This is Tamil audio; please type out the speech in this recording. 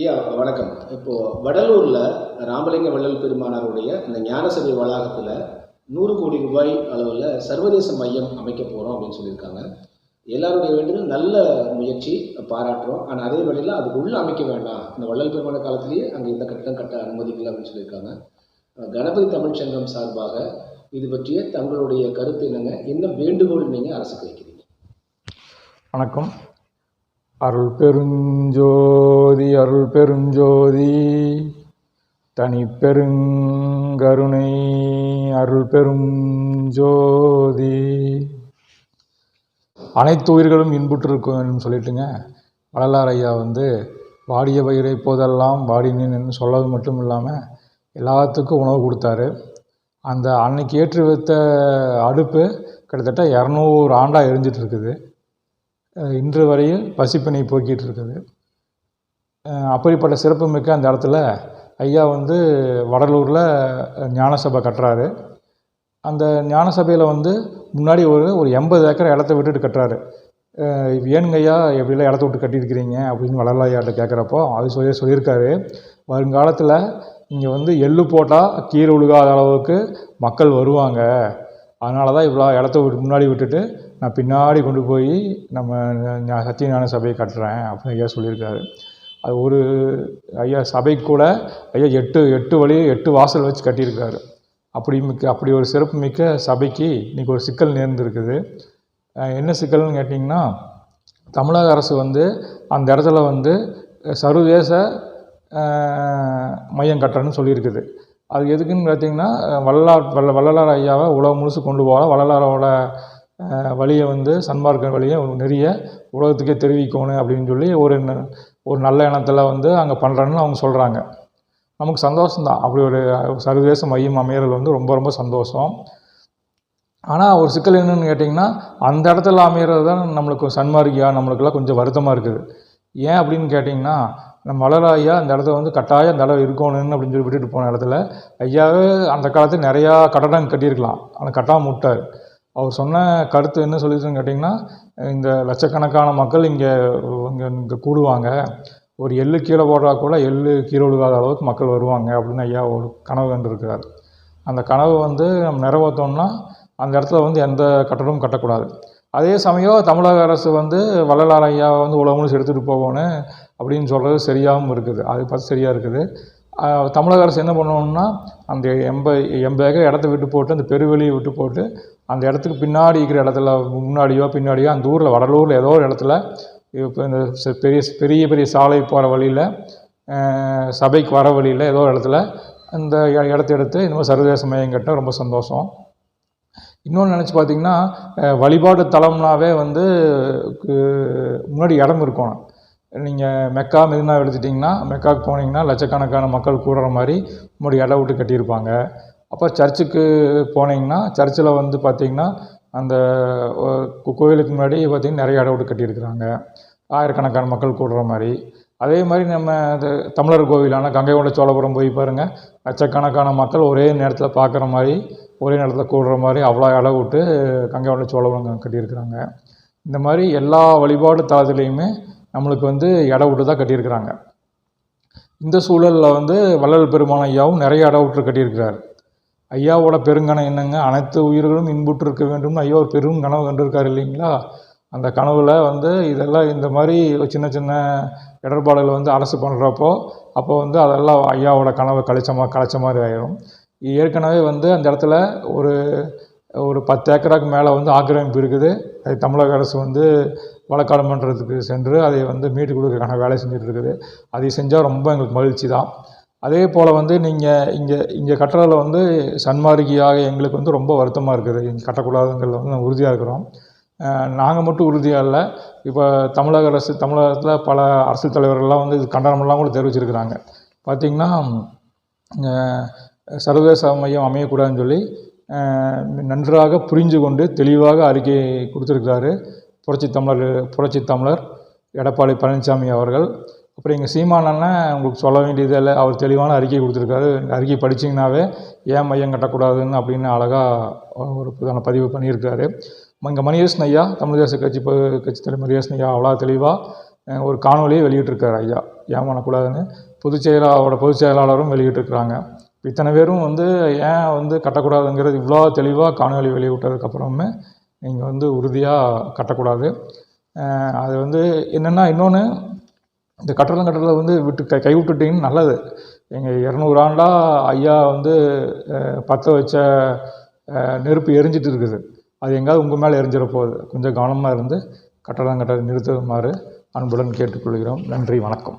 ஐயா வணக்கம். இப்போது வடலூரில் ராமலிங்க வள்ளல் பெருமானாருடைய இந்த ஞானசபை வளாகத்தில் நூறு கோடி ரூபாய் அளவில் சர்வதேச மையம் அமைக்க போகிறோம் அப்படின்னு சொல்லியிருக்காங்க. எல்லாருடைய வேண்டுதல் நல்ல முயற்சி பாராட்டுறோம். ஆனால் அதே வழியில் அதுக்கு உள்ளே அமைக்க வேண்டாம். இந்த வள்ளல் பெருமான காலத்திலேயே அங்கே இந்த கட்டம் கட்ட அனுமதிக்கல அப்படின்னு சொல்லியிருக்காங்க. கணபதி தமிழ்ச்சங்கம் சார்பாக இது பற்றிய தங்களுடைய கருத்து என்னங்க? என்ன வேண்டுகோள் நீங்கள் அரசுக்கு வைக்கிறீங்க? வணக்கம். அருள் பெருஞ்சோதி அருள் பெருஞ்சோதி தனி பெருங்கருணை அருள் பெரும் ஜோதி அனைத்து உயிர்களும் இன்புற்றிருக்கும் சொல்லிட்டுங்க. வள்ளலார் ஐயா வந்து வாடிய பயிரை போதெல்லாம் வாடினேன்னு சொல்லது மட்டும் இல்லாமல் எல்லாத்துக்கும் உணவு கொடுத்தாரு. அந்த அன்னைக்கு ஏற்றி வைத்த அடுப்பு கிட்டத்தட்ட இரநூறு ஆண்டாக எரிஞ்சிட்டு இருக்குது. இன்று வரையில் பசிப்பினை போக்கிட்டு இருக்குது. அப்படிப்பட்ட சிறப்புமிக்க அந்த இடத்துல ஐயா வந்து வடலூரில் ஞானசபை கட்டுறாரு. அந்த ஞானசபையில் வந்து முன்னாடி ஒரு ஒரு எண்பது ஏக்கர் இடத்த விட்டுட்டு கட்டுறாரு. அஹ் ஏனுங்க ஐயா எப்படிலாம் இடத்த விட்டு கட்டியிருக்கிறீங்க? அப்படின்னு வளரலாயாட்ட கேட்குறப்போ அது சொல்லி சொல்லியிருக்காரு. வருங்காலத்தில் இங்கே வந்து எள்ளு போட்டால் கீழே விழுகாத அளவுக்கு மக்கள் வருவாங்க. அதனால தான் இவ்வளோ இடத்த விட்டு முன்னாடி விட்டுட்டு நான் பின்னாடி கொண்டு போய் நம்ம ஞா- சத்தியஞான சபையை கட்டுறேன் அப்படின்னு ஐயா சொல்லியிருக்காரு. அது ஒரு ஐயா சபைக்கு கூட ஐயா எட்டு எட்டு வழி எட்டு வாசல் வச்சு கட்டியிருக்காரு. அப்படி மிக்க அப்படி ஒரு சிறப்பு மிக்க சபைக்கு இன்றைக்கி ஒரு சிக்கல் நேர்ந்துருக்குது. என்ன சிக்கல்னு கேட்டிங்கன்னா தமிழக அரசு வந்து அந்த இடத்துல வந்து சர்வதேச மையம் கட்டுறேன்னு சொல்லியிருக்குது. அது எதுக்குன்னு பார்த்தீங்கன்னா வள்ளலார் வள்ள வள்ளலார் ஐயாவை உலகம் முழுசு கொண்டு போகலாம். வள்ளலாரோட வழியை வந்து சன்மார்க்க வழியை நிறைய உலகத்துக்கே தெரிவிக்கணும் அப்படின்னு சொல்லி ஒரு ந- ஒரு நல்ல எண்ணத்தில் வந்து அங்கே பண்ணுறேன்னு அவங்க சொல்கிறாங்க நமக்கு சந்தோஷம்தான். அப்படி ஒரு சர்வதேச மையம் அமையிறது வந்து ரொம்ப ரொம்ப சந்தோஷம். ஆனால் ஒரு சிக்கல் என்னென்னு கேட்டிங்கன்னா அந்த இடத்துல அமையிறது தான் நம்மளுக்கு சன்மார்க்கியா நம்மளுக்கெல்லாம் கொஞ்சம் வருத்தமாக இருக்குது. ஏன் அப்படின்னு கேட்டிங்கன்னா நம்ம வளர ஐயா அந்த இடத்துல வந்து கட்டாயம் அந்த இடம் இருக்கணும்னு அப்படின்னு சொல்லி விட்டுட்டு போன இடத்துல ஐயாவே அந்த காலத்தில் நிறையா கட்டடம் கட்டியிருக்கலாம். ஆனால் கட்டாமல் விட்டார். அவர் சொன்ன கருத்து என்ன சொல்லிச்சுன்னு கேட்டிங்கன்னா இந்த லட்சக்கணக்கான மக்கள் இங்கே இங்கே இங்கே கூடுவாங்க. ஒரு எள்ளு கீழே போடுறா கூட எள்ளு கீழே விழுகாத அளவுக்கு மக்கள் வருவாங்க அப்படின்னு ஐயா ஒரு கனவு கண்டிருக்கிறார். அந்த கனவு வந்து நம்ம நிறைவேற்றோம்னா அந்த இடத்துல வந்து எந்த கட்டடமும் கட்டக்கூடாது. அதே சமயம் தமிழக அரசு வந்து வள்ளலார் ஐயாவை வந்து உலகம் முழுசு எடுத்துகிட்டு போகணும் அப்படின்னு சொல்கிறது சரியாகவும் இருக்குது. அது பார்த்து சரியாக இருக்குது. தமிழக அரசு என்ன பண்ணணும்னா அந்த எண்பது எண்பது ஏக்கர் இடத்த விட்டு போட்டு அந்த பெருவெளியை விட்டு போட்டு அந்த இடத்துக்கு பின்னாடி இருக்கிற இடத்துல முன்னாடியோ பின்னாடியோ அந்த ஊரில் வடலூரில் ஏதோ ஒரு இடத்துல இப்போ இந்த பெரிய பெரிய பெரிய சாலை போகிற வழியில் சபைக்கு வர வழியில் ஏதோ ஒரு இடத்துல அந்த இடத்த எடுத்து இந்த மாதிரி சர்வதேச மையம் கட்ட ரொம்ப சந்தோஷம். இன்னொன்று நினச்சி பார்த்தீங்கன்னா வழிபாட்டு தலம்னாவே வந்து முன்னாடி இடம் இருக்கணும். நீங்கள் மெக்கா மெதினா எடுத்துட்டிங்கன்னா மெக்காவுக்கு போனீங்கன்னா லட்சக்கணக்கான மக்கள் கூடுற மாதிரி முன்னாடி இடம் விட்டு கட்டியிருப்பாங்க. அப்போ சர்ச்சுக்கு போனீங்கன்னா சர்ச்சில் வந்து பார்த்திங்கன்னா அந்த கோயிலுக்கு முன்னாடி பார்த்திங்கன்னா நிறைய இடம் விட்டு கட்டியிருக்கிறாங்க. ஆயிரக்கணக்கான மக்கள் கூடுற மாதிரி. அதே மாதிரி நம்ம அது தமிழர் கோவிலான கங்கை கொண்ட சோழபுரம் போய் பாருங்கள் லட்சக்கணக்கான மக்கள் ஒரே நேரத்தில் பார்க்குற மாதிரி ஒரே நேரத்தில் கூடுற மாதிரி அவ்வளோ இடம் விட்டு கங்கை கொண்ட சோழபுரம் கட்டியிருக்கிறாங்க. இந்த மாதிரி எல்லா வழிபாடு தளத்துலேயுமே நம்மளுக்கு வந்து இட விட்டு தான் கட்டியிருக்கிறாங்க. இந்த சூழலில் வந்து வள்ளல் பெருமான் ஐயாவும் நிறைய இட விட்டு கட்டியிருக்கிறார். ஐயாவோட பெருங்கணம் என்னங்க? அனைத்து உயிர்களும் இன்புற்று இருக்க வேண்டும்னு ஐயா ஒரு பெரும் கனவு கண்டிருக்கார் இல்லைங்களா? அந்த கனவில் வந்து இதெல்லாம் இந்த மாதிரி ஒரு சின்ன சின்ன இடர்பாடுகள் வந்து அரசு பண்ணுறப்போ அப்போ வந்து அதெல்லாம் ஐயாவோட கனவு கழிச்ச மா கலைச்ச மாதிரி ஆயிரும். ஏற்கனவே வந்து அந்த இடத்துல ஒரு ஒரு பத்து ஏக்கராக்கு மேலே வந்து ஆக்கிரமிப்பு இருக்குது. அது தமிழக அரசு வந்து வழக்காடு மன்றத்துக்கு சென்று அதை வந்து மீட்டு கொடுக்கறதுக்கான வேலை செஞ்சுட்டு இருக்குது. அதை செஞ்சால் ரொம்ப எங்களுக்கு மகிழ்ச்சி தான். அதே போல் வந்து நீங்கள் இங்கே இங்கே கட்டுறதில் வந்து சன்மார்க்கியாக எங்களுக்கு வந்து ரொம்ப வருத்தமாக இருக்குது. இங்கே கட்டக்கூடாதுங்கிறதுல வந்து நாங்கள் உறுதியாக இருக்கிறோம். நாங்கள் மட்டும் உறுதியாக இல்லை. இப்போ தமிழக அரசு தமிழகத்தில் பல அரசியல் தலைவர்கள்லாம் வந்து இது கண்டனமெல்லாம் கூட தெரிவிச்சிருக்கிறாங்க. பார்த்திங்கன்னா சர்வதேச மையம் அமையக்கூடாதுன்னு சொல்லி நன்றாக புரிஞ்சு கொண்டு தெளிவாக அறிக்கை கொடுத்துருக்கிறாரு புரட்சி தமிழர் புரட்சி தமிழர் எடப்பாடி பழனிசாமி அவர்கள். அப்புறம் எங்கள் சீமானன்னா உங்களுக்கு சொல்ல வேண்டியது இல்லை அவர் தெளிவான அறிக்கை கொடுத்துருக்காரு. அறிக்கை படிச்சிங்கனாவே ஏன் மையம் கட்டக்கூடாதுன்னு அப்படின்னு அழகாக ஒரு புதான பதிவு பண்ணியிருக்காரு இங்கே மணியரசன் ஐயா தமிழ் தேச கட்சி கட்சி தலைவர் மணியரசன் ஐயா அவ்வளோ தெளிவாக ஒரு காணொலியை வெளியிட்டிருக்காரு ஐயா. ஏமாறக்கூடாதுன்னு பொதுச் செயலாளரோட பொதுச் செயலாளரும் வெளியிட்டிருக்கிறாங்க. இத்தனை பேரும் வந்து ஏன் வந்து கட்டக்கூடாதுங்கிறது இவ்வளோ தெளிவாக காணொலி வெளியிட்டதுக்கப்புறமே நீங்கள் வந்து உறுதியாக கட்டக்கூடாது. அது வந்து என்னென்னா இன்னொன்று இந்த கட்டடம் கட்டுறதை வந்து விட்டு கை கைவிட்டுட்டீங்கன்னு நல்லது. எங்கள் இரநூறு ஆண்டாக ஐயா வந்து பற்ற வச்ச நெருப்பு எரிஞ்சிட்டு இருக்குது. அது எங்கேயாவது உங்கள் மேலே எரிஞ்சிட போகுது. கொஞ்சம் கவனமாக இருந்து கட்டடம் கட்டதை நிறுத்துமாறு அன்புடன் கேட்டுக்கொள்கிறோம். நன்றி வணக்கம்.